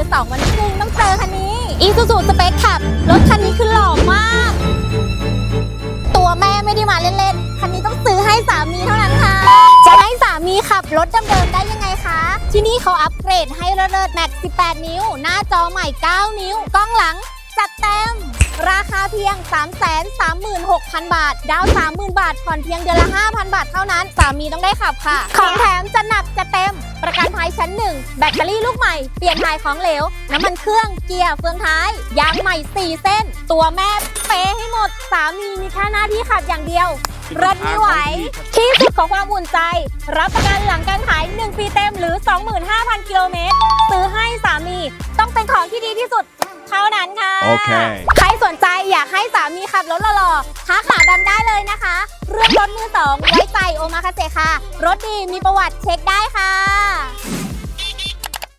อสองวันนี้คุณต้องเจอคันนี้อีซูซูสเปคขับรถคันนี้คือหล่อมาก ตัวแม่ไม่ได้มาเล่นๆ คันนี้ต้องซื้อให้สามีเท่านั้นค่ะ จะให้สามีขับรถเดิมๆได้ยังไงคะ ที่นี่เขาอัปเกรดให้เลิศแม็ก 18 นิ้ว หน้าจอใหม่ 9 นิ้ว กล้องหลัง จัดเต็ม ราคาเพียง 336,000 บาท ดาว 30,000 บาทผ่อนเพียงเดือนละ 5,000 บาทเท่านั้น สามีต้องได้ขับค่ะ ของแถมจะหนัก ประกันภัยชั้นหนึ่งแบตเตอรี่ลูกใหม่ เปลี่ยนถ่ายของเหลว น้ำมันเครื่อง เกียร์ เฟืองท้าย ยางใหม่ 4 เส้น ตัวแม่เป๊ะให้หมด สามีมีแค่หน้าที่ขับอย่างเดียวรถไม่ไหว ที่สุดของความอุ่นใจ รับประกันหลังการขาย 1 ปีเต็มหรือ 25,000 กิโลเมตร ซื้อให้สามีต้องเป็นของที่ดีที่สุดเท่านั้นค่ะโอเคใครสนใจอยากให้สามีขับรถหล่อๆท้าขาดำได้เลยนะคะ เรื่องรถมือสองไว้ใจโอมาคาเซค่ะ รถดีมีประวัติเช็คได้ค่ะ